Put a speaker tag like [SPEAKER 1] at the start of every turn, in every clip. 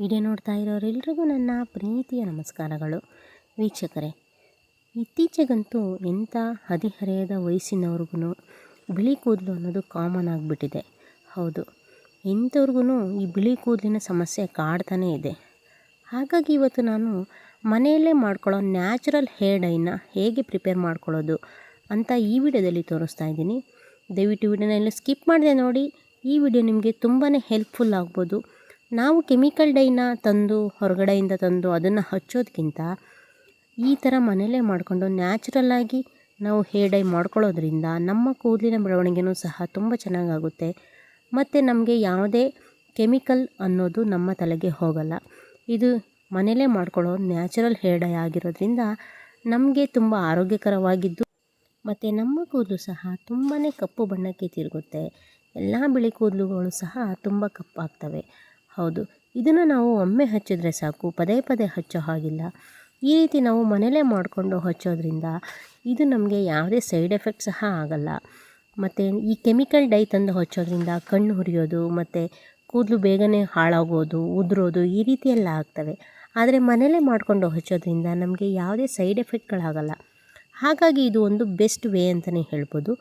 [SPEAKER 1] Video ನೋಡ್ತಾ ಇರೋರೆಲ್ರಿಗೂ ನನ್ನ ಪ್ರೀತಿಯ ನಮಸ್ಕಾರಗಳು. ವೀಕ್ಷಕರೇ, ಇತ್ತೀಚೆಗಂತೂ ಎಂಥ ಹದಿಹರೆಯದ ವಯಸ್ಸಿನವ್ರಿಗೂ ಬಿಳಿ ಕೂದಲು ಅನ್ನೋದು ಕಾಮನ್ ಆಗಿಬಿಟ್ಟಿದೆ. ಹೌದು, ಎಂಥವ್ರಿಗೂ ಈ ಬಿಳಿ ಕೂದಲಿನ ಸಮಸ್ಯೆ ಕಾಡ್ತಾನೇ ಇದೆ. ಹಾಗಾಗಿ ಇವತ್ತು ನಾನು ಮನೆಯಲ್ಲೇ ಮಾಡ್ಕೊಳ್ಳೋ ನ್ಯಾಚುರಲ್ ಹೇರ್ ಡೈನ ಹೇಗೆ ಪ್ರಿಪೇರ್ ಮಾಡ್ಕೊಳ್ಳೋದು ಅಂತ ಈ ವಿಡಿಯೋದಲ್ಲಿ ತೋರಿಸ್ತಾ ಇದ್ದೀನಿ. ದಯವಿಟ್ಟು ವಿಡಿಯೋನ ಎಲ್ಲ ಸ್ಕಿಪ್ ಮಾಡಿದೆ ನೋಡಿ. ಈ ವಿಡಿಯೋ ನಿಮಗೆ ತುಂಬಾ ಹೆಲ್ಪ್ಫುಲ್ ಆಗ್ಬೋದು. ನಾವು ಕೆಮಿಕಲ್ ಡೈನ ತಂದು, ಹೊರಗಡೆಯಿಂದ ತಂದು ಅದನ್ನು ಹಚ್ಚೋದಕ್ಕಿಂತ ಈ ಥರ ಮನೆಯಲ್ಲೇ ಮಾಡಿಕೊಂಡು ನ್ಯಾಚುರಲ್ಲಾಗಿ ನಾವು ಹೇರ್ ಡೈ ಮಾಡ್ಕೊಳ್ಳೋದ್ರಿಂದ ನಮ್ಮ ಕೂದಲಿನ ಬೆಳವಣಿಗೆನೂ ಸಹ ತುಂಬ ಚೆನ್ನಾಗಾಗುತ್ತೆ. ಮತ್ತು ನಮಗೆ ಯಾವುದೇ ಕೆಮಿಕಲ್ ಅನ್ನೋದು ನಮ್ಮ ತಲೆಗೆ ಹೋಗಲ್ಲ. ಇದು ಮನೆಯಲ್ಲೇ ಮಾಡ್ಕೊಳ್ಳೋ ನ್ಯಾಚುರಲ್ ಹೇರ್ ಡೈ ಆಗಿರೋದ್ರಿಂದ ನಮಗೆ ತುಂಬ ಆರೋಗ್ಯಕರವಾಗಿದ್ದು, ಮತ್ತು ನಮ್ಮ ಕೂದಲು ಸಹ ತುಂಬಾ ಕಪ್ಪು ಬಣ್ಣಕ್ಕೆ ತಿರುಗುತ್ತೆ. ಎಲ್ಲ ಬಿಳಿ ಕೂದಲುಗಳು ಸಹ ತುಂಬ ಕಪ್ಪಾಗ್ತವೆ. ಹೌದು. ಇದನ್ನು ನಾವು ಒಮ್ಮೆ ಹಚ್ಚಿದ್ರೆ ಸಾಕು, ಪದೇ ಪದೇ ಹಚ್ಚೋ ಹಾಗಿಲ್ಲ. ಈ ರೀತಿ ನಾವು ಮನೇಲೇ ಮಾಡಿಕೊಂಡು ಹಚ್ಚೋದ್ರಿಂದ ಇದು ನಮಗೆ ಯಾವುದೇ ಸೈಡ್ ಎಫೆಕ್ಟ್ ಸಹ ಆಗಲ್ಲ. ಮತ್ತು ಈ ಕೆಮಿಕಲ್ ಡೈ ತಂದು ಹಚ್ಚೋದ್ರಿಂದ ಕಣ್ಣು ಹುರಿಯೋದು ಮತ್ತು ಕೂದಲು ಬೇಗನೆ ಹಾಳಾಗೋದು, ಉದುರೋದು ಈ ರೀತಿಯೆಲ್ಲ ಆಗ್ತವೆ. ಆದರೆ ಮನೇಲೇ ಮಾಡಿಕೊಂಡು ಹಚ್ಚೋದ್ರಿಂದ ನಮಗೆ ಯಾವುದೇ ಸೈಡ್ ಎಫೆಕ್ಟ್ಗಳಾಗಲ್ಲ. ಹಾಗಾಗಿ ಇದು ಒಂದು ಬೆಸ್ಟ್ ವೇ ಅಂತಲೇ ಹೇಳ್ಬೋದು.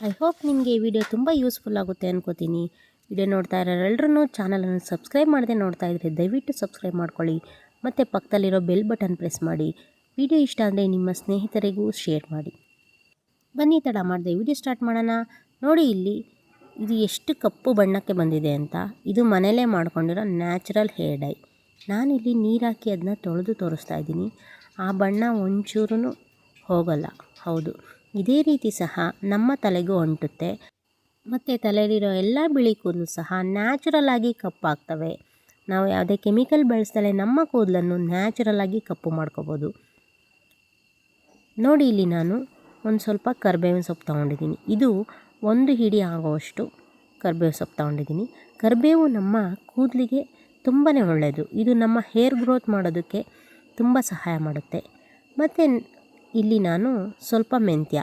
[SPEAKER 1] ಐ ಹೋಪ್ ನಿಮಗೆ ಈ ವಿಡಿಯೋ ತುಂಬ ಯೂಸ್ಫುಲ್ ಆಗುತ್ತೆ ಅನ್ಕೋತೀನಿ. ವಿಡಿಯೋ ನೋಡ್ತಾ ಇರೋರೆಲ್ಲರೂ ಚಾನಲನ್ನು ಸಬ್ಸ್ಕ್ರೈಬ್ ಮಾಡದೆ ನೋಡ್ತಾ ಇದ್ದರೆ ದಯವಿಟ್ಟು ಸಬ್ಸ್ಕ್ರೈಬ್ ಮಾಡ್ಕೊಳ್ಳಿ. ಮತ್ತು ಪಕ್ಕದಲ್ಲಿರೋ ಬೆಲ್ ಬಟನ್ ಪ್ರೆಸ್ ಮಾಡಿ. ವಿಡಿಯೋ ಇಷ್ಟ ಅಂದರೆ ನಿಮ್ಮ ಸ್ನೇಹಿತರಿಗೂ ಶೇರ್ ಮಾಡಿ. ಬನ್ನಿ, ತಡ ಮಾಡಿದೆ. ವಿಡಿಯೋ ಸ್ಟಾರ್ಟ್ ಮಾಡೋಣ. ನೋಡಿ ಇಲ್ಲಿ, ಇದು ಎಷ್ಟು ಕಪ್ಪು ಬಣ್ಣಕ್ಕೆ ಬಂದಿದೆ ಅಂತ. ಇದು ಮನೆಯಲ್ಲೇ ಮಾಡ್ಕೊಂಡಿರೋ ನ್ಯಾಚುರಲ್ ಹೇರ್ ಡೈ ನಾನಿಲ್ಲಿ ನೀರು ಹಾಕಿ ಅದನ್ನ ತೊಳೆದು ತೋರಿಸ್ತಾ ಇದ್ದೀನಿ. ಆ ಬಣ್ಣ ಒಂಚೂರು ಹೋಗಲ್ಲ. ಹೌದು. ಇದೇ ರೀತಿ ಸಹ ನಮ್ಮ ತಲೆಗೂ ಅಂಟುತ್ತೆ ಮತ್ತು ತಲೆಯಲ್ಲಿರೋ ಎಲ್ಲ ಬಿಳಿ ಕೂದಲು ಸಹ ನ್ಯಾಚುರಲ್ ಆಗಿ ಕಪ್ಪಾಗ್ತವೆ. ನಾವು ಯಾವುದೇ ಕೆಮಿಕಲ್ ಬಳಸ್ದಲೇ ನಮ್ಮ ಕೂದಲನ್ನು ನ್ಯಾಚುರಲ್ ಆಗಿ ಕಪ್ಪು ಮಾಡ್ಕೋಬೋದು. ನೋಡಿ ಇಲ್ಲಿ ನಾನು ಒಂದು ಸ್ವಲ್ಪ ಕರ್ಬೇವಿನ ಸೊಪ್ಪು ತೊಗೊಂಡಿದ್ದೀನಿ. ಇದು ಒಂದು ಹಿಡಿ ಆಗುವಷ್ಟು ಕರ್ಬೇವು ಸೊಪ್ಪು ತೊಗೊಂಡಿದ್ದೀನಿ. ಕರಿಬೇವು ನಮ್ಮ ಕೂದಲಿಗೆ ತುಂಬಾ ಒಳ್ಳೆಯದು. ಇದು ನಮ್ಮ ಹೇರ್ ಗ್ರೋತ್ ಮಾಡೋದಕ್ಕೆ ತುಂಬ ಸಹಾಯ ಮಾಡುತ್ತೆ. ಮತ್ತು ಇಲ್ಲಿ ನಾನು ಸ್ವಲ್ಪ ಮೆಂತ್ಯ.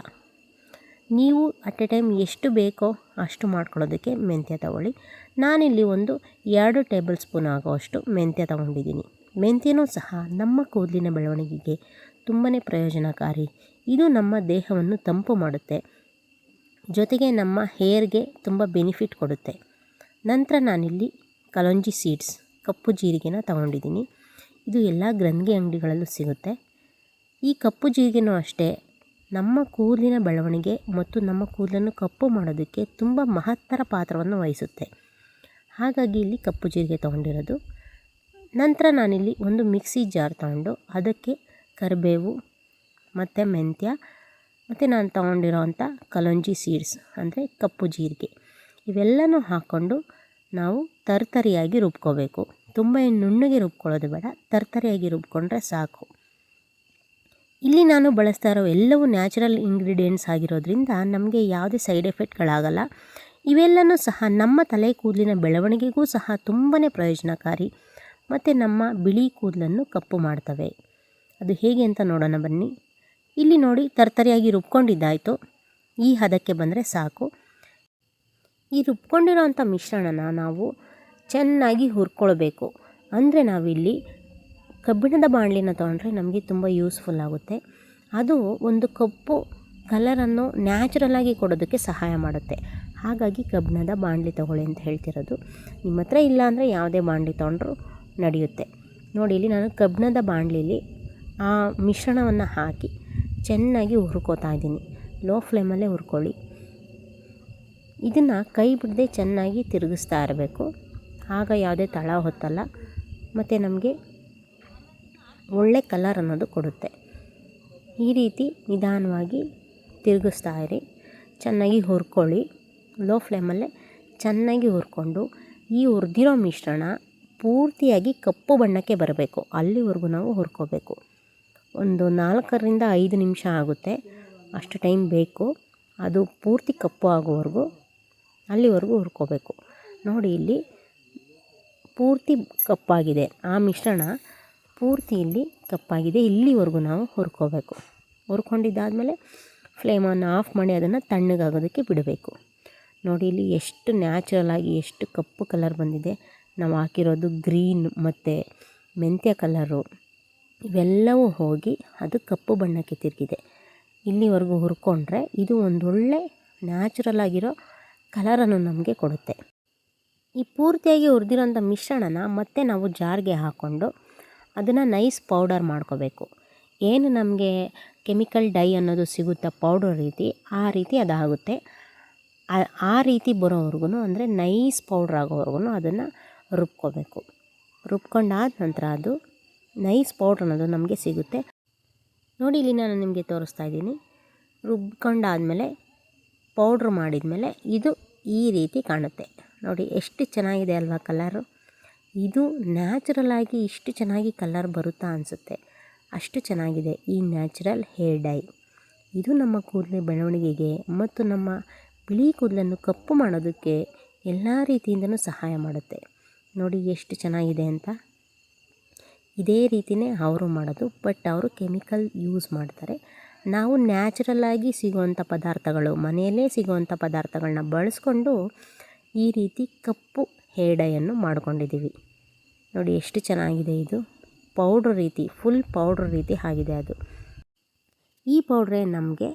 [SPEAKER 1] ನೀವು ಅಟ್ ಎ ಟೈಮ್ ಎಷ್ಟು ಬೇಕೋ ಅಷ್ಟು ಮಾಡ್ಕೊಳ್ಳೋದಕ್ಕೆ ಮೆಂತ್ಯ ತಗೊಳ್ಳಿ. ನಾನಿಲ್ಲಿ ಒಂದು ಎರಡು ಟೇಬಲ್ ಸ್ಪೂನ್ ಆಗೋವಷ್ಟು ಮೆಂತ್ಯ ತಗೊಂಡಿದ್ದೀನಿ. ಮೆಂತ್ಯನೂ ಸಹ ನಮ್ಮ ಕೂದಲಿನ ಬೆಳವಣಿಗೆಗೆ ತುಂಬಾ ಪ್ರಯೋಜನಕಾರಿ. ಇದು ನಮ್ಮ ದೇಹವನ್ನು ತಂಪು ಮಾಡುತ್ತೆ. ಜೊತೆಗೆ ನಮ್ಮ ಹೇರ್ಗೆ ತುಂಬ ಬೆನಿಫಿಟ್ ಕೊಡುತ್ತೆ. ನಂತರ ನಾನಿಲ್ಲಿ ಕಲಂಜಿ ಸೀಡ್ಸ್ ಕಪ್ಪು ಜೀರಿಗೆನ ತಗೊಂಡಿದ್ದೀನಿ. ಇದು ಎಲ್ಲ ಗ್ರಂಥಿ ಅಂಗಡಿಗಳಲ್ಲೂ ಸಿಗುತ್ತೆ. ಈ ಕಪ್ಪು ಜೀರಿಗೆನೂ ಅಷ್ಟೇ ನಮ್ಮ ಕೂದಲಿನ ಬೆಳವಣಿಗೆ ಮತ್ತು ನಮ್ಮ ಕೂದಲನ್ನು ಕಪ್ಪು ಮಾಡೋದಕ್ಕೆ ತುಂಬ ಮಹತ್ತರ ಪಾತ್ರವನ್ನು ವಹಿಸುತ್ತೆ. ಹಾಗಾಗಿ ಇಲ್ಲಿ ಕಪ್ಪು ಜೀರಿಗೆ ತೊಗೊಂಡಿರೋದು. ನಂತರ ನಾನಿಲ್ಲಿ ಒಂದು ಮಿಕ್ಸಿ ಜಾರ್ ತಗೊಂಡು ಅದಕ್ಕೆ ಕರಿಬೇವು, ಮತ್ತು ಮೆಂತ್ಯ, ಮತ್ತು ನಾನು ತೊಗೊಂಡಿರೋ ಅಂಥ ಕಲಂಜಿ ಸೀಡ್ಸ್, ಅಂದರೆ ಕಪ್ಪು ಜೀರಿಗೆ. ಇವೆಲ್ಲನೂ ಹಾಕ್ಕೊಂಡು ನಾವು ತರ್ತರಿಯಾಗಿ ರುಬ್ಕೋಬೇಕು. ತುಂಬ ನುಣ್ಣಗೆ ರುಬ್ಕೊಳ್ಳೋದು ಬೇಡ, ತರ್ತರಿಯಾಗಿ ರುಬ್ಕೊಂಡ್ರೆ ಸಾಕು. ಇಲ್ಲಿ ನಾನು ಬಳಸ್ತಾ ಇರೋ ಎಲ್ಲವೂ ನ್ಯಾಚುರಲ್ ಇಂಗ್ರೀಡಿಯೆಂಟ್ಸ್ ಆಗಿರೋದ್ರಿಂದ ನಮಗೆ ಯಾವುದೇ ಸೈಡ್ ಎಫೆಕ್ಟ್ಗಳಾಗಲ್ಲ. ಇವೆಲ್ಲನೂ ಸಹ ನಮ್ಮ ತಲೆ ಕೂದಲಿನ ಬೆಳವಣಿಗೆಗೂ ಸಹ ತುಂಬಾ ಪ್ರಯೋಜನಕಾರಿ ಮತ್ತು ನಮ್ಮ ಬಿಳಿ ಕೂದಲನ್ನು ಕಪ್ಪು ಮಾಡ್ತವೆ. ಅದು ಹೇಗೆ ಅಂತ ನೋಡೋಣ ಬನ್ನಿ. ಇಲ್ಲಿ ನೋಡಿ ತರ್ತರಿಯಾಗಿ ರುಬ್ಕೊಂಡಿದ್ದಾಯಿತು. ಈ ಹದಕ್ಕೆ ಬಂದರೆ ಸಾಕು. ಈ ರುಬ್ಕೊಂಡಿರೋ ಅಂಥ ಮಿಶ್ರಣನ ನಾವು ಚೆನ್ನಾಗಿ ಹುರ್ಕೊಳ್ಬೇಕು. ಅಂದರೆ ನಾವಿಲ್ಲಿ ಕಬ್ಬಿಣದ ಬಾಣಲಿನ ತೊಗೊಂಡ್ರೆ ನಮಗೆ ತುಂಬ ಯೂಸ್ಫುಲ್ ಆಗುತ್ತೆ. ಅದು ಒಂದು ಕಪ್ಪು ಕಲರನ್ನು ನ್ಯಾಚುರಲಾಗಿ ಕೊಡೋದಕ್ಕೆ ಸಹಾಯ ಮಾಡುತ್ತೆ. ಹಾಗಾಗಿ ಕಬ್ಬಿಣದ ಬಾಣಲಿ ತೊಗೊಳ್ಳಿ ಅಂತ ಹೇಳ್ತಿರೋದು. ನಿಮ್ಮ ಹತ್ರ ಇಲ್ಲ ಅಂದರೆ ಯಾವುದೇ ಬಾಣಲಿ ತೊಗೊಂಡ್ರೂ ನಡೆಯುತ್ತೆ. ನೋಡಿ, ಇಲ್ಲಿ ನಾನು ಕಬ್ಬಿಣದ ಬಾಣಲಿಲಿ ಆ ಮಿಶ್ರಣವನ್ನು ಹಾಕಿ ಚೆನ್ನಾಗಿ ಹುರ್ಕೋತಾ ಇದ್ದೀನಿ. ಲೋ ಫ್ಲೇಮಲ್ಲೇ ಹುರ್ಕೊಳ್ಳಿ. ಇದನ್ನು ಕೈ ಬಿಡದೆ ಚೆನ್ನಾಗಿ ತಿರುಗಿಸ್ತಾ ಇರಬೇಕು. ಆಗ ಯಾವುದೇ ತಳ ಹೊತ್ತಲ್ಲ. ಮತ್ತು ನಮಗೆ ಒಳ್ಳೆ ಕಲರ್ ಅನ್ನೋದು ಕೊಡುತ್ತೆ. ಈ ರೀತಿ ನಿಧಾನವಾಗಿ ತಿರುಗಿಸ್ತಾ ಇರಿ. ಚೆನ್ನಾಗಿ ಹುರ್ಕೊಳ್ಳಿ. ಲೋ ಫ್ಲೇಮಲ್ಲೇ ಚೆನ್ನಾಗಿ ಹುರ್ಕೊಂಡು ಈ ಹುರಿದಿರೋ ಮಿಶ್ರಣ ಪೂರ್ತಿಯಾಗಿ ಕಪ್ಪು ಬಣ್ಣಕ್ಕೆ ಬರಬೇಕು. ಅಲ್ಲಿವರೆಗೂ ನಾವು ಹುರ್ಕೋಬೇಕು. ಒಂದು ನಾಲ್ಕರಿಂದ ಐದು ನಿಮಿಷ ಆಗುತ್ತೆ. ಅಷ್ಟು ಟೈಮ್ ಬೇಕು. ಅದು ಪೂರ್ತಿ ಕಪ್ಪು ಆಗೋವರೆಗೂ ಅಲ್ಲಿವರೆಗೂ ಹುರ್ಕೋಬೇಕು. ನೋಡಿ ಇಲ್ಲಿ ಪೂರ್ತಿ ಕಪ್ಪಾಗಿದೆ. ಆ ಮಿಶ್ರಣ ಪೂರ್ತಿ ಇಲ್ಲಿ ಕಪ್ಪಾಗಿದೆ. ಇಲ್ಲಿವರೆಗೂ ನಾವು ಹುರ್ಕೋಬೇಕು. ಹುರ್ಕೊಂಡಿದ್ದಾದಮೇಲೆ ಫ್ಲೇಮನ್ನು ಆಫ್ ಮಾಡಿ ಅದನ್ನು ತಣ್ಣಗಾಗೋದಕ್ಕೆ ಬಿಡಬೇಕು. ನೋಡಿ, ಇಲ್ಲಿ ಎಷ್ಟು ನ್ಯಾಚುರಲ್ ಆಗಿ ಎಷ್ಟು ಕಪ್ಪು ಕಲರ್ ಬಂದಿದೆ. ನಾವು ಹಾಕಿರೋದು ಗ್ರೀನ್ ಮತ್ತು ಮೆಂತ್ಯ ಕಲರು ಇವೆಲ್ಲವೂ ಹೋಗಿ ಅದು ಕಪ್ಪು ಬಣ್ಣಕ್ಕೆ ತಿರುಗಿದೆ. ಇಲ್ಲಿವರೆಗೂ ಹುರ್ಕೊಂಡ್ರೆ ಇದು ಒಂದೊಳ್ಳೆ ನ್ಯಾಚುರಲ್ ಆಗಿರೋ ಕಲರನ್ನು ನಮಗೆ ಕೊಡುತ್ತೆ. ಈ ಪೂರ್ತಿಯಾಗಿ ಹುರಿದಿರೋಂಥ ಮಿಶ್ರಣನ ಮತ್ತೆ ನಾವು ಜಾರ್ಗೆ ಹಾಕ್ಕೊಂಡು ಅದನ್ನು ನೈಸ್ ಪೌಡರ್ ಮಾಡ್ಕೋಬೇಕು. ಏನು ನಮಗೆ ಕೆಮಿಕಲ್ ಡೈ ಅನ್ನೋದು ಸಿಗುತ್ತಾ ಪೌಡರ್ ರೀತಿ, ಆ ರೀತಿ ಅದಾಗುತ್ತೆ. ಆ- ರೀತಿ ಬರೋವರೆಗೂ ಅಂದರೆ ನೈಸ್ ಪೌಡ್ರ್ ಆಗೋವರೆಗೂ ಅದನ್ನು ರುಬ್ಕೋಬೇಕು. ರುಬ್ಕೊಂಡಾದ ನಂತರ ಅದು ನೈಸ್ ಪೌಡ್ರ್ ಅನ್ನೋದು ನಮಗೆ ಸಿಗುತ್ತೆ. ನೋಡಿ ಇಲ್ಲಿ ನಾನು ನಿಮಗೆ ತೋರಿಸ್ತಾ ಇದ್ದೀನಿ. ರುಬ್ಕೊಂಡಾದಮೇಲೆ ಪೌಡ್ರ್ ಮಾಡಿದ್ಮೇಲೆ ಇದು ಈ ರೀತಿ ಕಾಣುತ್ತೆ. ನೋಡಿ, ಎಷ್ಟು ಚೆನ್ನಾಗಿದೆ ಅಲ್ವಾ ಕಲರು ಇದು ನ್ಯಾಚುರಲ್ ಆಗಿ ಇಷ್ಟು ಚೆನ್ನಾಗಿ ಕಲರ್ ಬರುತ್ತಾ ಅನಿಸುತ್ತೆ. ಅಷ್ಟು ಚೆನ್ನಾಗಿದೆ ಈ ನ್ಯಾಚುರಲ್ ಹೇರ್ ಡೈ ಇದು ನಮ್ಮ ಕೂದಲಿನ ಬೆಳವಣಿಗೆಗೆ ಮತ್ತು ನಮ್ಮ ಬಿಳಿ ಕೂದಲನ್ನು ಕಪ್ಪು ಮಾಡೋದಕ್ಕೆ ಎಲ್ಲ ರೀತಿಯಿಂದನೂ ಸಹಾಯ ಮಾಡುತ್ತೆ. ನೋಡಿ ಎಷ್ಟು ಚೆನ್ನಾಗಿದೆ ಅಂತ. ಇದೇ ರೀತಿಯೇ ಅವರು ಮಾಡೋದು ಬಟ್ ಅವರು ಕೆಮಿಕಲ್ ಯೂಸ್ ಮಾಡ್ತಾರೆ. ನಾವು ನ್ಯಾಚುರಲ್ಲಾಗಿ ಸಿಗುವಂಥ ಪದಾರ್ಥಗಳು, ಮನೆಯಲ್ಲೇ ಸಿಗುವಂಥ ಪದಾರ್ಥಗಳನ್ನ ಬಳಸ್ಕೊಂಡು ಈ ರೀತಿ ಕಪ್ಪು ಹೇರ್ ಡೈಯನ್ನು ಮಾಡಿಕೊಂಡಿದ್ದೀವಿ. ನೋಡಿ ಎಷ್ಟು ಚೆನ್ನಾಗಿದೆ ಇದು. ಪೌಡ್ರ್ ರೀತಿ, ಫುಲ್ ಪೌಡ್ರ್ ರೀತಿ ಆಗಿದೆ ಅದು. ಈ ಪೌಡ್ರೇ ನಮಗೆ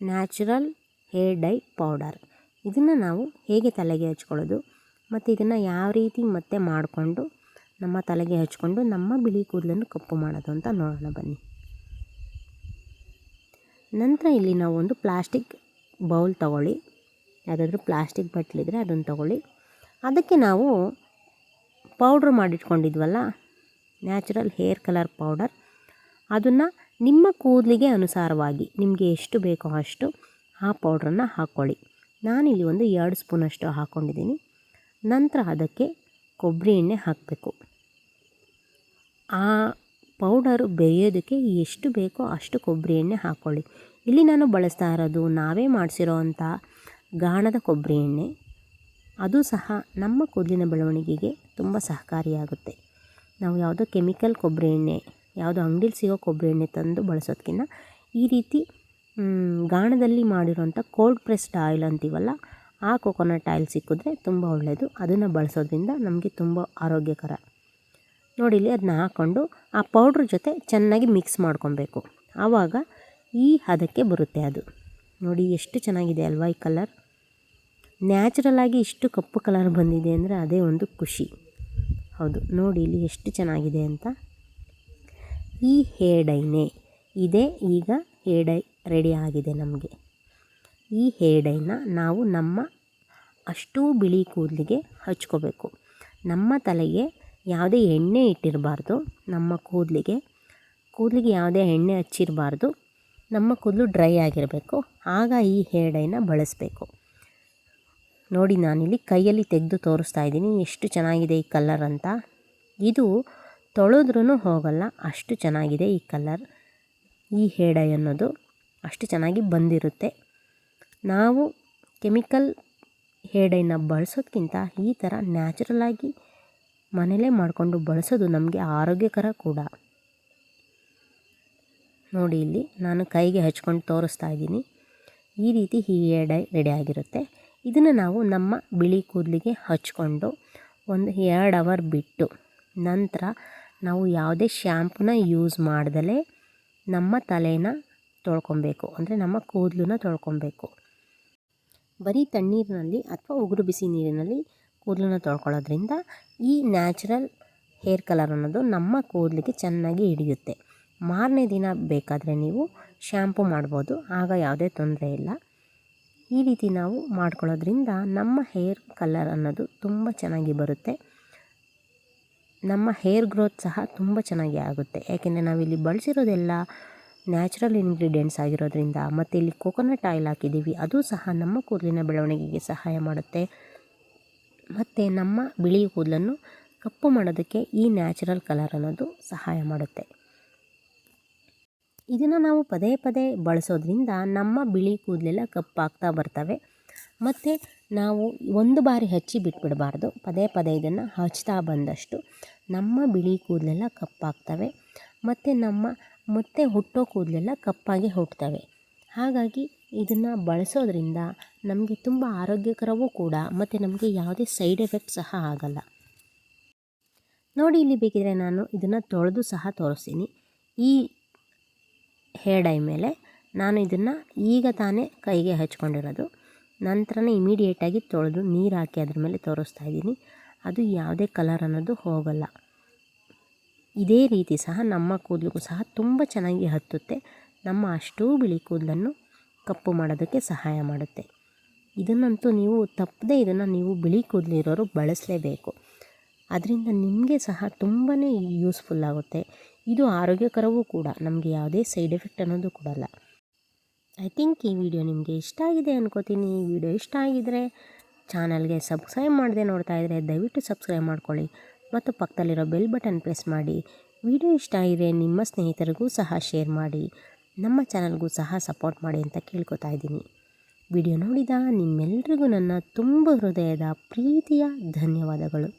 [SPEAKER 1] ನ್ಯಾಚುರಲ್ ಹೇರ್ ಡೈ ಪೌಡರ್. ಇದನ್ನು ನಾವು ಹೇಗೆ ತಲೆಗೆ ಹಚ್ಕೊಳ್ಳೋದು? ಮತ್ತು ಇದನ್ನು ಯಾವ ರೀತಿ ಮತ್ತೆ ಮಾಡಿಕೊಂಡು ನಮ್ಮ ತಲೆಗೆ ಹಚ್ಕೊಂಡು ನಮ್ಮ ಬಿಳಿ ಕೂದಲನ್ನು ಕಪ್ಪು ಮಾಡೋದು ಅಂತ ನೋಡೋಣ ಬನ್ನಿ. ನಂತರ ಇಲ್ಲಿ ನಾವು ಒಂದು ಪ್ಲಾಸ್ಟಿಕ್ ಬೌಲ್ ತಗೊಳ್ಳಿ. ಯಾವುದಾದ್ರೂ ಪ್ಲಾಸ್ಟಿಕ್ ಬಟ್ಲಿದ್ರೆ ಅದನ್ನು ತಗೊಳ್ಳಿ. ಅದಕ್ಕೆ ನಾವು ಪೌಡ್ರ್ ಮಾಡಿಟ್ಕೊಂಡಿದ್ವಲ್ಲ? ನ್ಯಾಚುರಲ್ ಹೇರ್ ಕಲರ್ ಪೌಡರ್ ಅದನ್ನು ನಿಮ್ಮ ಕೂದಲಿಗೆ ಅನುಸಾರವಾಗಿ ನಿಮಗೆ ಎಷ್ಟು ಬೇಕೋ ಅಷ್ಟು ಆ ಪೌಡ್ರನ್ನು ಹಾಕ್ಕೊಳ್ಳಿ ನಾನಿಲ್ಲಿ ಒಂದು ಎರಡು ಸ್ಪೂನಷ್ಟು ಹಾಕ್ಕೊಂಡಿದ್ದೀನಿ ನಂತರ ಅದಕ್ಕೆ ಕೊಬ್ಬರಿ ಎಣ್ಣೆ ಹಾಕಬೇಕು. ಆ ಪೌಡರು ಬೆರೆಯೋದಕ್ಕೆ ಎಷ್ಟು ಬೇಕೋ ಅಷ್ಟು ಕೊಬ್ಬರಿ ಎಣ್ಣೆ ಹಾಕ್ಕೊಳ್ಳಿ ಇಲ್ಲಿ ನಾನು ಬಳಸ್ತಾ ಇರೋದು ನಾವೇ ಮಾಡಿಸಿರೋ ಗಾಣದ ಕೊಬ್ಬರಿ ಎಣ್ಣೆ. ಅದು ಸಹ ನಮ್ಮ ಕೂದಲಿನ ಬೆಳವಣಿಗೆಗೆ ತುಂಬ ಸಹಕಾರಿಯಾಗುತ್ತೆ. ನಾವು ಯಾವುದೋ ಕೆಮಿಕಲ್ ಕೊಬ್ಬರಿ ಎಣ್ಣೆ, ಯಾವುದೋ ಅಂಗಡಿಲಿ ಸಿಗೋ ಕೊಬ್ಬರಿ ಎಣ್ಣೆ ತಂದು ಬಳಸೋದಕ್ಕಿಂತ ಈ ರೀತಿ ಗಾಣದಲ್ಲಿ ಮಾಡಿರೋಂಥ ಕೋಲ್ಡ್ ಪ್ರೆಸ್ಡ್ ಆಯಿಲ್ ಅಂತೀವಲ್ಲ, ಆ ಕೊಕೊನಟ್ ಆಯಿಲ್ ಸಿಕ್ಕಿದ್ರೆ ತುಂಬ ಒಳ್ಳೆಯದು ಅದನ್ನು ಬಳಸೋದ್ರಿಂದ ನಮಗೆ ತುಂಬ ಆರೋಗ್ಯಕರ. ನೋಡಿ, ಇಲ್ಲಿ ಅದನ್ನ ಹಾಕ್ಕೊಂಡು ಆ ಪೌಡ್ರ್ ಜೊತೆ ಚೆನ್ನಾಗಿ ಮಿಕ್ಸ್ ಮಾಡ್ಕೊಬೇಕು. ಆವಾಗ ಈ ಹದಕ್ಕೆ ಬರುತ್ತೆ ಅದು. ನೋಡಿ, ಎಷ್ಟು ಚೆನ್ನಾಗಿದೆ ಅಲ್ವಾ ಈ ಕಲರ್ ನ್ಯಾಚುರಲ್ ಆಗಿ ಇಷ್ಟು ಕಪ್ಪು ಕಲರ್ ಬಂದಿದೆ ಅಂದರೆ ಅದೇ ಒಂದು ಖುಷಿ. ಹೌದು, ನೋಡಿ ಇಲ್ಲಿ ಎಷ್ಟು ಚೆನ್ನಾಗಿದೆ ಅಂತ. ಈ ಹೇರ್ ಡೈನೇ, ಇದೇ ಈಗ ಹೇರ್ ಡೈ ರೆಡಿ ಆಗಿದೆ ನಮಗೆ. ಈ ಹೇರ್ ಡೈನ ನಾವು ನಮ್ಮ ಅಷ್ಟೂ ಬಿಳಿ ಕೂದಲಿಗೆ ಹಚ್ಕೋಬೇಕು. ನಮ್ಮ ತಲೆಗೆ ಯಾವುದೇ ಎಣ್ಣೆ ಇಟ್ಟಿರಬಾರ್ದು, ನಮ್ಮ ಕೂದಲಿಗೆ. ಕೂದಲಿಗೆ ಯಾವುದೇ ಎಣ್ಣೆ ಹಚ್ಚಿರಬಾರ್ದು, ನಮ್ಮ ಕೂದಲು ಡ್ರೈ ಆಗಿರಬೇಕು, ಆಗ ಈ ಹೇರ್ ಡೈನ ಬಳಸಬೇಕು. ನೋಡಿ ನಾನಿಲ್ಲಿ ಕೈಯಲ್ಲಿ ತೆಗೆದು ತೋರಿಸ್ತಾ ಇದ್ದೀನಿ. ಎಷ್ಟು ಚೆನ್ನಾಗಿದೆ ಈ ಕಲರ್ ಅಂತ. ಇದು ತೊಳೆದ್ರೂ ಹೋಗಲ್ಲ, ಅಷ್ಟು ಚೆನ್ನಾಗಿದೆ ಈ ಕಲರ್. ಈ ಹೇಡೈ ಅನ್ನೋದು ಅಷ್ಟು ಚೆನ್ನಾಗಿ ಬಂದಿರುತ್ತೆ. ನಾವು ಕೆಮಿಕಲ್ ಹೇಡೈನ ಡೈನ ಬಳಸೋದ್ಕಿಂತ ಈ ಥರ ನ್ಯಾಚುರಲಾಗಿ ಮನೇಲೇ ಮಾಡಿಕೊಂಡು ಬಳಸೋದು ನಮಗೆ ಆರೋಗ್ಯಕರ ಕೂಡ. ನೋಡಿ ಇಲ್ಲಿ ನಾನು ಕೈಗೆ ಹಚ್ಕೊಂಡು ತೋರಿಸ್ತಾ ಇದ್ದೀನಿ. ಈ ರೀತಿ ಈ ಹೇಡೈ ರೆಡಿ ಆಗಿರುತ್ತೆ. ಇದನ್ನು ನಾವು ನಮ್ಮ ಬಿಳಿ ಕೂದಲಿಗೆ ಹಚ್ಕೊಂಡು ಒಂದು ಎರಡು ಅವರ್ ಬಿಟ್ಟು ನಂತರ ನಾವು ಯಾವುದೇ ಶ್ಯಾಂಪುನ ಯೂಸ್ ಮಾಡ್ದಲೇ ನಮ್ಮ ತಲೆನ ತೊಳ್ಕೊಬೇಕು. ಅಂದರೆ ನಮ್ಮ ಕೂದಲನ್ನ ತೊಳ್ಕೊಬೇಕು. ಬರೀ ತಣ್ಣೀರಿನಲ್ಲಿ ಅಥವಾ ಉಗುರು ಬಿಸಿ ನೀರಿನಲ್ಲಿ ಕೂದಲನ್ನ ತೊಳ್ಕೊಳ್ಳೋದ್ರಿಂದ ಈ ನ್ಯಾಚುರಲ್ ಹೇರ್ ಕಲರ್ ಅನ್ನೋದು ನಮ್ಮ ಕೂದಲಿಗೆ ಚೆನ್ನಾಗಿ ಹಿಡಿಯುತ್ತೆ. ಮಾರನೇ ದಿನ ಬೇಕಾದರೆ ನೀವು ಶ್ಯಾಂಪು ಮಾಡ್ಬೋದು. ಆಗ ಯಾವುದೇ ತೊಂದರೆ ಇಲ್ಲ. ಈ ರೀತಿ ನಾವು ಮಾಡ್ಕೊಳ್ಳೋದ್ರಿಂದ ನಮ್ಮ ಹೇರ್ ಕಲರ್ ಅನ್ನೋದು ತುಂಬ ಚೆನ್ನಾಗಿ ಬರುತ್ತೆ. ನಮ್ಮ ಹೇರ್ ಗ್ರೋತ್ ಸಹ ತುಂಬ ಚೆನ್ನಾಗಿ ಆಗುತ್ತೆ. ಯಾಕೆಂದರೆ ನಾವಿಲ್ಲಿ ಬಳಸಿರೋದೆಲ್ಲ ನ್ಯಾಚುರಲ್ ಇಂಗ್ರೀಡಿಯೆಂಟ್ಸ್ ಆಗಿರೋದ್ರಿಂದ ಮತ್ತು ಇಲ್ಲಿ ಕೋಕೋನಟ್ ಆಯಿಲ್ ಹಾಕಿದ್ದೀವಿ, ಅದು ಸಹ ನಮ್ಮ ಕೂದಲಿನ ಬೆಳವಣಿಗೆಗೆ ಸಹಾಯ ಮಾಡುತ್ತೆ. ಮತ್ತು ನಮ್ಮ ಬಿಳಿ ಕೂದಲನ್ನು ಕಪ್ಪು ಮಾಡೋದಕ್ಕೆ ಈ ನ್ಯಾಚುರಲ್ ಕಲರ್ ಅನ್ನೋದು ಸಹಾಯ ಮಾಡುತ್ತೆ. ಇದನ್ನು ನಾವು ಪದೇ ಪದೇ ಬಳಸೋದ್ರಿಂದ ನಮ್ಮ ಬಿಳಿ ಕೂದಲೆಲ್ಲ ಕಪ್ಪಾಗ್ತಾ ಬರ್ತವೆ. ಮತ್ತು ನಾವು ಒಂದು ಬಾರಿ ಹಚ್ಚಿ ಬಿಟ್ಬಿಡಬಾರ್ದು. ಪದೇ ಪದೇ ಇದನ್ನು ಹಚ್ತಾ ಬಂದಷ್ಟು ನಮ್ಮ ಬಿಳಿ ಕೂದಲೆಲ್ಲ ಕಪ್ಪಾಗ್ತವೆ. ಮತ್ತು ನಮ್ಮ ಮತ್ತೆ ಹುಟ್ಟೋ ಕೂದಲೆಲ್ಲ ಕಪ್ಪಾಗಿ ಹುಟ್ಟುತ್ತವೆ ಹಾಗಾಗಿ ಇದನ್ನು ಬಳಸೋದ್ರಿಂದ ನಮಗೆ ತುಂಬ ಆರೋಗ್ಯಕರವೂ ಕೂಡ, ಮತ್ತು ನಮಗೆ ಯಾವುದೇ ಸೈಡ್ ಎಫೆಕ್ಟ್ ಸಹ ಆಗಲ್ಲ. ನೋಡಿ ಇಲ್ಲಿ ಬೇಕಿದ್ರೆ ನಾನು ಇದನ್ನು ತೊಳೆದು ಸಹ ತೋರಿಸ್ತೀನಿ. ಈ ಹೇರ್ ಡೈ ಮೇಲೆ ನಾನು ಇದನ್ನು ಈಗ ತಾನೇ ಕೈಗೆ ಹಚ್ಕೊಂಡಿರೋದು. ನಂತರನೇ ಇಮಿಡಿಯೇಟಾಗಿ ತೊಳೆದು ನೀರು ಹಾಕಿ ಅದ್ರ ಮೇಲೆ ತೋರಿಸ್ತಾ ಇದ್ದೀನಿ. ಅದು ಯಾವುದೇ ಕಲರ್ ಅನ್ನೋದು ಹೋಗಲ್ಲ. ಇದೇ ರೀತಿ ಸಹ ನಮ್ಮ ಕೂದಲಿಗೂ ಸಹ ತುಂಬ ಚೆನ್ನಾಗಿ ಹತ್ತುತ್ತೆ. ನಮ್ಮ ಅಷ್ಟೂ ಬಿಳಿ ಕೂದಲನ್ನು ಕಪ್ಪು ಮಾಡೋದಕ್ಕೆ ಸಹಾಯ ಮಾಡುತ್ತೆ. ಇದನ್ನಂತೂ ನೀವು ತಪ್ಪದೇ ಇದನ್ನು ನೀವು ಬಿಳಿ ಕೂದಲಿರೋರು ಬಳಸಲೇಬೇಕು. ಅದರಿಂದ ನಿಮಗೆ ಸಹ ತುಂಬಾ ಯೂಸ್ಫುಲ್ ಆಗುತ್ತೆ. ಇದು ಆರೋಗ್ಯಕರವೂ ಕೂಡ, ನಮಗೆ ಯಾವುದೇ ಸೈಡ್ ಎಫೆಕ್ಟ್ ಅನ್ನೋದು ಕೊಡಲ್ಲ. ಐ ಥಿಂಕ್ ಈ ವಿಡಿಯೋ ನಿಮಗೆ ಇಷ್ಟ ಆಗಿದೆ ಅನ್ಕೋತೀನಿ. ಈ ವಿಡಿಯೋ ಇಷ್ಟ ಆಗಿದ್ದರೆ ಚಾನಲ್ಗೆ ಸಬ್ಸ್ಕ್ರೈಬ್ ಮಾಡದೆ ನೋಡ್ತಾ ಇದ್ದರೆ ದಯವಿಟ್ಟು ಸಬ್ಸ್ಕ್ರೈಬ್ ಮಾಡ್ಕೊಳ್ಳಿ. ಮತ್ತು ಪಕ್ಕದಲ್ಲಿರೋ ಬೆಲ್ ಬಟನ್ ಪ್ರೆಸ್ ಮಾಡಿ. ವಿಡಿಯೋ ಇಷ್ಟ ಆಗಿದ್ರೆ ನಿಮ್ಮ ಸ್ನೇಹಿತರಿಗೂ ಸಹ ಶೇರ್ ಮಾಡಿ. ನಮ್ಮ ಚಾನಲ್ಗೂ ಸಹ ಸಪೋರ್ಟ್ ಮಾಡಿ ಅಂತ ಕೇಳ್ಕೊತಾ ಇದ್ದೀನಿ. ವಿಡಿಯೋ ನೋಡಿದ ನಿಮ್ಮೆಲ್ರಿಗೂ ನನ್ನ ತುಂಬ ಹೃದಯದ ಪ್ರೀತಿಯ ಧನ್ಯವಾದಗಳು.